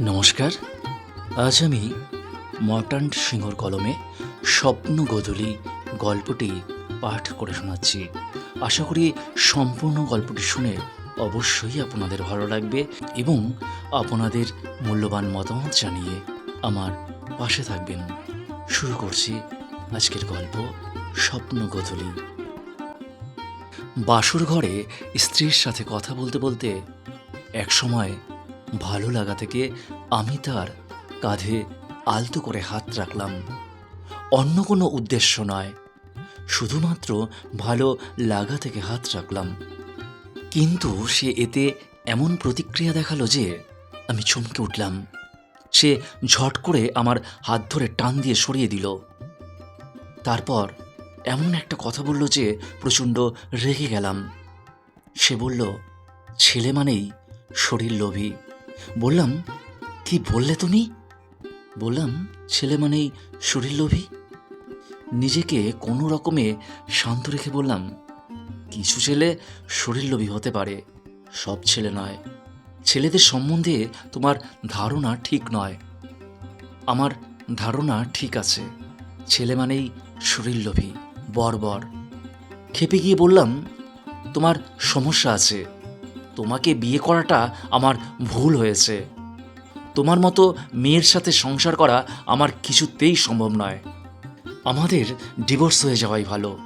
নমস্কার। আজ আমি মর্টান্ট সিংহর কলমে স্বপ্ন গোধূলি গল্পটি পাঠ করে শোনাচ্ছি। আশা করি সম্পূর্ণ গল্পটি শুনে অবশ্যই আপনাদের ভালো লাগবে এবং আপনাদের মূল্যবান মতামত জানিয়ে আমার পাশে থাকবেন। শুরু করছি আজকের গল্প স্বপ্ন গোধূলি বাসুর ঘরে স্ত্রীর সাথে কথা বলতে বলতে এক সময় ভালো লাগা থেকে আমি তার কাঁধে আলতো করে হাত রাখলাম। অন্য কোনো উদ্দেশ্য নয়, শুধুমাত্র ভালো লাগা থেকে হাত রাখলাম। কিন্তু সে এতে এমন প্রতিক্রিয়া দেখাল যে আমি চমকে উঠলাম। সে ঝট করে আমার হাত ধরে টান দিয়ে সরিয়ে দিল। তারপর এমন একটা কথা বলল যে প্রচণ্ড রেগে গেলাম। সে বলল, ছেলে মানেই শরীর লোভী। বললাম, কি বললে তুমি? বললাম, ছেলে মানেই শরীর লোভী। নিজেকে কোনো রকমে শান্ত রেখে বললাম, কিছু ছেলে শরীর লোভী হতে পারে, সব ছেলে নয়। ছেলেদের সম্বন্ধে তোমার ধারণা ঠিক নয়। আমার ধারণা ঠিক আছে। ছেলে মানেই শরীর লোভী, বর্বর। খেপে গিয়ে বললাম, তোমার সমস্যা আছে। তোমাকে বিয়ে করাটা আমার ভুল হয়েছে। তোমার মতো মেয়ের সাথে সংসার করা আমার কিছুতেই সম্ভব নয়। আমাদের ডিভোর্স হয়ে যাওয়াই ভালো।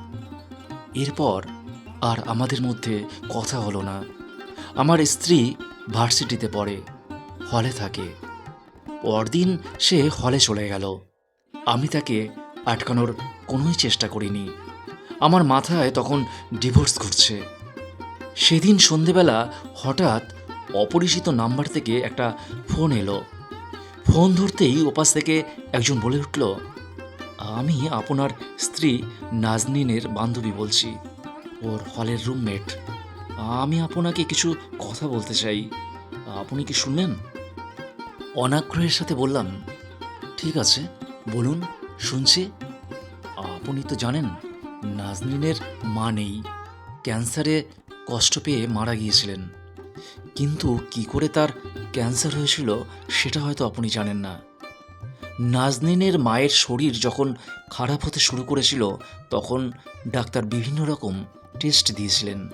এরপর আর আমাদের মধ্যে কথা হলো না। আমার স্ত্রী ভার্সিটিতে পড়ে, হলে থাকে। পরদিন সে হলে চলে গেল। আমি তাকে আটকানোর কোনোই চেষ্টা করিনি। আমার মাথায় তখন ডিভোর্স ঘুরছে। সেদিন সন্ধেবেলা হঠাৎ অপরিচিত নাম্বার থেকে একটা ফোন এলো। ফোন ধরতেই ওপাশ থেকে একজন বলে উঠল, আমি আপনার স্ত্রী নাজনিনের বান্ধবী বলছি, ওর হলের রুমমেট। আমি আপনাকে কিছু কথা বলতে চাই। আপনি কি শুনলেন? অনাগ্রহের সাথে বললাম, ঠিক আছে, বলুন, শুনছি। আপনি তো জানেন, নাজনিনের মা নেই। ক্যান্সারে কষ্ট পেয়ে মারা গিয়েছিলেন। কিন্তু কি করে তার ক্যান্সার হয়েছিল সেটা হয়তো আপনি জানেন না। নাজনিনের মায়ের শরীর যখন খারাপ হতে শুরু করেছিল, তখন ডাক্তার বিভিন্ন রকম টেস্ট দিয়েছিলেন।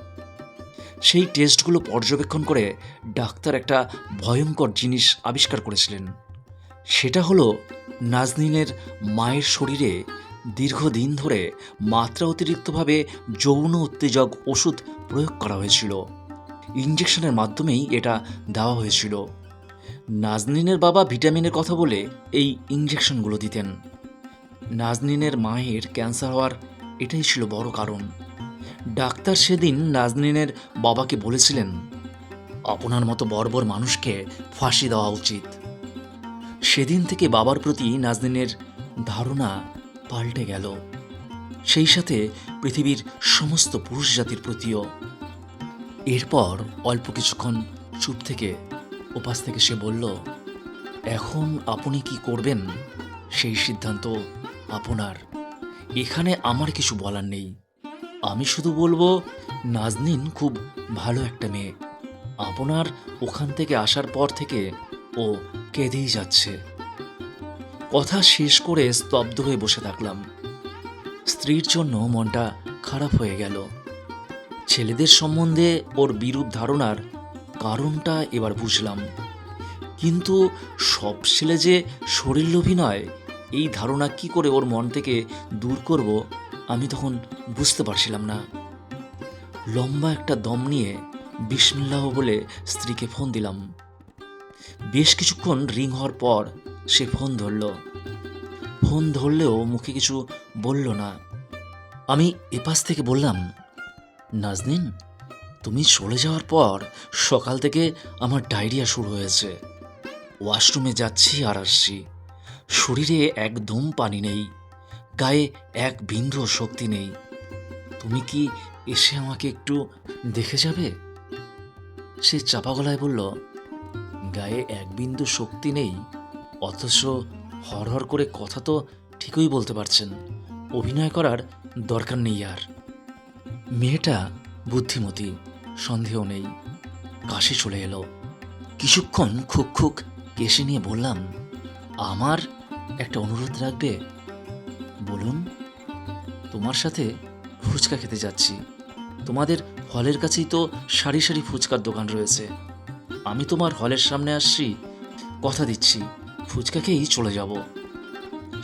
সেই টেস্টগুলো পর্যবেক্ষণ করে ডাক্তার একটা ভয়ঙ্কর জিনিস আবিষ্কার করেছিলেন। সেটা হলো, নাজনিনের মায়ের শরীরে দীর্ঘদিন ধরে মাত্রা অতিরিক্তভাবে যৌন উত্তেজক ওষুধ প্রয়োগ করা হয়েছিল। ইঞ্জেকশনের মাধ্যমেই এটা দেওয়া হয়েছিল। নাজনিনের বাবা ভিটামিনের কথা বলে এই ইঞ্জেকশনগুলো দিতেন। নাজনিনের মায়ের ক্যান্সার হওয়ার এটাই ছিল বড় কারণ। ডাক্তার সেদিন নাজনিনের বাবাকে বলেছিলেন, আপনার মতো বর্বর মানুষকে ফাঁসি দেওয়া উচিত। সেদিন থেকে বাবার প্রতি নাজনিনের ধারণা পাল্টে গেল। সেই সাথে পৃথিবীর সমস্ত পুরুষ জাতির প্রতিও। এরপর অল্প কিছুক্ষণ চুপ থেকে ওপাশ থেকে সে বলল, এখন আপনি কি করবেন? সেই সিদ্ধান্ত আপনার। এখানে আমার কিছু বলার নেই। আমি শুধু বলব, নাজনিন খুব ভালো একটা মেয়ে। আপনার ওখান থেকে আসার পর থেকে ও কেঁদেই যাচ্ছে। কথা শেষ করে স্তব্ধ হয়ে বসে থাকলাম। স্ত্রীর জন্য মনটা খারাপ হয়ে গেল। ছেলেদের সম্বন্ধে ওর বিরূপ ধারণার কারণটা এবার বুঝলাম। কিন্তু সব ছেলে যে শরীরলোভী নয়, এই ধারণা কি করে ওর মন থেকে দূর করব আমি তখন বুঝতে পারছিলাম না। লম্বা একটা দম নিয়ে বিসমিল্লাহ বলে স্ত্রীকে ফোন দিলাম। বেশ কিছুক্ষণ রিং হওয়ার পর সে ফোন ধরল। ফোন ধরলেও মুখে কিছু বলল না। আমি এপাশ থেকে বললাম, নাজনিন, তুমি চলে যাওয়ার পর সকাল থেকে আমার ডায়রিয়া শুরু হয়েছে। ওয়াশরুমে যাচ্ছি আর আসছি। শরীরে একদম পানি নেই। গায়ে এক বিন্দু শক্তি নেই। তুমি কি এসে আমাকে একটু দেখে যাবে? সে চাপা গলায় বলল, গায়ে এক বিন্দু শক্তি নেই, অথচ হরহর করে কথা তো ঠিকই বলতে পারছেন। অভিনয় করার দরকার নেই আর। মেয়েটা বুদ্ধিমতী, সন্দেহ নেই। কাশি চলে এলো। কিছুক্ষণ খুক খুক কেশে নিয়ে বললাম, আমার একটা অনুরোধ রাখবে? বলুন, তোমার সাথে ফুচকা খেতে যাচ্ছি। তোমাদের হলের কাছেই তো সারি সারি ফুচকার দোকান রয়েছে। আমি তোমার হলের সামনে আসছি, কথা দিচ্ছি। ফুচকা খেয়েই চলে যাব।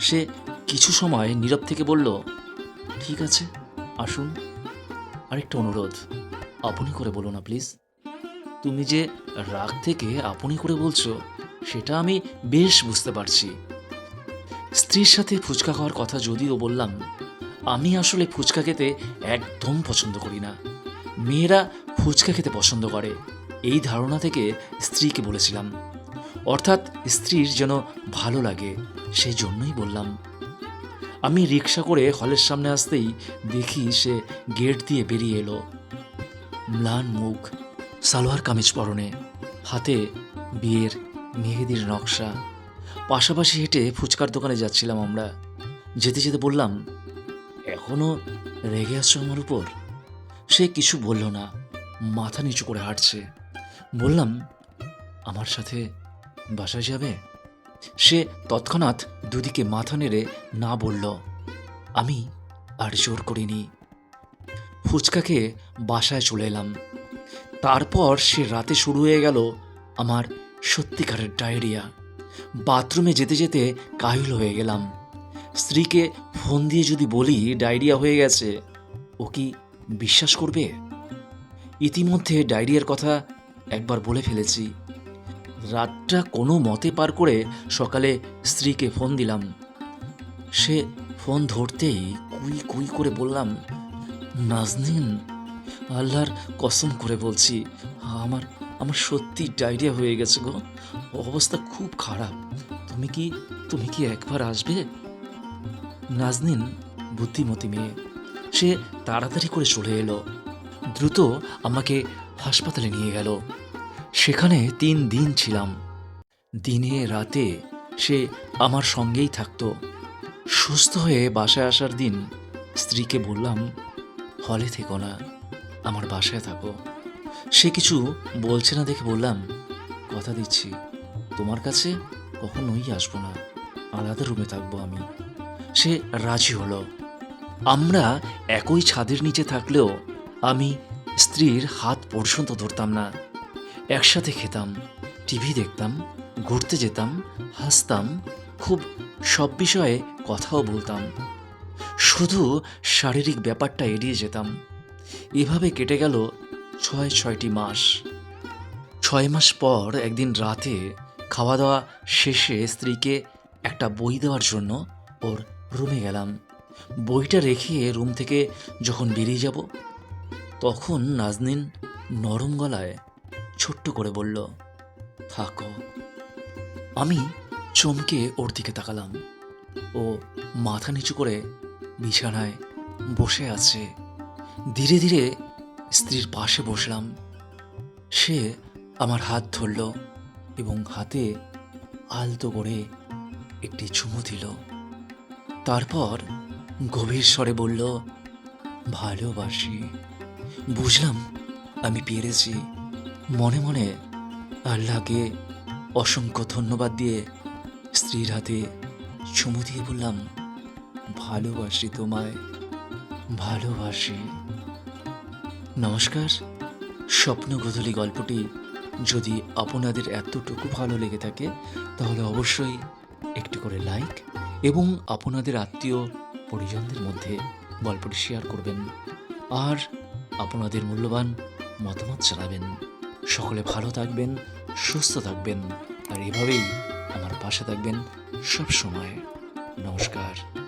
সে কিছু সময় নীরব থেকে বলল, ঠিক আছে, আসুন। আরেকটা অনুরোধ, আপনি করে বলো না, প্লিজ। তুমি যে রাগ থেকে আপনি করে বলছো, সেটা আমি বেশ বুঝতে পারছি। স্ত্রীর সাথে ফুচকা খাওয়ার কথা যদিও বললাম, আমি আসলে ফুচকা খেতে একদম পছন্দ করি না। মেয়েরা ফুচকা খেতে পছন্দ করে। এই ধারণা থেকে স্ত্রীকে বলেছিলাম অর্থাৎ স্ত্রীর যেন ভালো লাগে সেই জন্যই বললাম। আমি রিক্সা করে হলের সামনে আসতেই দেখি সে গেট দিয়ে বেরিয়ে এলো। ম্লান মুখ, সালোয়ার কামিজ পরনে, হাতে বিয়ের মেহেদির নকশা। পাশাপাশি হেঁটে ফুচকার দোকানে যাচ্ছিলাম আমরা। যেতে যেতে বললাম, এখনও রেগে আছো আমার উপর? সে কিছু বলল না, মাথা নিচু করে হাঁটছে। বললাম, আমার সাথে বাসায় যাবে? সে তৎক্ষণাৎ দুদিকে মাথা নেড়ে না বলল, আমি আর জোর করিনি। ফুচকা খেয়ে বাসায় চলে এলাম। তারপর সে রাতে শুরু হয়ে গেল আমার সত্যিকারের ডায়রিয়া। বাথরুমে যেতে যেতে কাহিল হয়ে গেলাম। স্ত্রীকে ফোন দিয়ে যদি বলি ডায়রিয়া হয়ে গেছে, ও কি বিশ্বাস করবে? ইতিমধ্যে ডায়রিয়ার কথা একবার বলে ফেলেছি। রাতটা কোনো মতে পার করে সকালে স্ত্রীকে ফোন দিলাম। সে ফোন ধরতেই কুই কুই করে বললাম, নাজনিন, আল্লাহর কসম করে বলছি, আমার আমার সত্যি ডায়রিয়া হয়ে গেছে গো। অবস্থা খুব খারাপ। তুমি কি তুমি কি একবার আসবে? নাজনিন বুদ্ধিমতী মেয়ে, সে তাড়াতাড়ি করে চলে এলো। দ্রুত আমাকে হাসপাতালে নিয়ে গেল। সেখানে তিন দিন ছিলাম। দিনে, রাতে সে আমার সঙ্গেই থাকতো। সুস্থ হয়ে বাসায় আসার দিন স্ত্রীকে বললাম, হলে থেকো না, আমার বাসায় থাকো। সে কিছু বলছে না দেখে বললাম, কথা দিচ্ছি, তোমার কাছে কখনোই আসব না, আলাদা রুমে থাকব আমি। সে রাজি হলো। আমরা একই ছাদের নিচে থাকলেও আমি স্ত্রীর হাত পর্যন্ত ধরতাম না। একসাথে খেতাম, টিভি দেখতাম, ঘুরতে যেতাম, হাসতাম, খুব সব বিষয়ে কথাও বলতাম। শুধু শারীরিক ব্যাপারটা এড়িয়ে যেতাম। এভাবে কেটে গেল ছয়, ছয়টি মাস। ছয় মাস পর একদিন রাতে খাওয়া দাওয়া শেষে স্ত্রীকে একটা বই দেওয়ার জন্য ওর রুমে গেলাম। বইটা রেখে রুম থেকে যখন বেরিয়ে যাব, তখন নাজনিন নরম গলায় ছোট্ট করে বলল, থাকো। আমি চমকে ওর দিকে তাকালাম। ও মাথা নিচু করে বিছানায় বসে আছে। ধীরে ধীরে স্ত্রীর পাশে বসলাম। সে আমার হাত ধরল এবং হাতে আলতো করে একটি চুমু দিল। তারপর গভীর স্বরে বলল, ভালোবাসি। বুঝলাম আমি পেরেছি। মনে মনে আল্লাহকে অসংখ্য ধন্যবাদ দিয়ে স্ত্রীর হাতে চুমু দিয়ে বললাম, ভালোবাসি তোমায়, ভালোবাসি। নমস্কার। স্বপ্ন গধূলি গল্পটি যদি আপনাদের এতটুকু ভালো লেগে থাকে, তাহলে অবশ্যই একটি করে লাইক এবং আপনাদের আত্মীয় পরিজনদের মধ্যে গল্পটি শেয়ার করবেন। আর আপনাদের মূল্যবান মতামত জানাবেন। সকলে ভালো থাকবেন সুস্থ থাকবেন আর এভাবেই আমার পাশে থাকবেন সব সময় নমস্কার।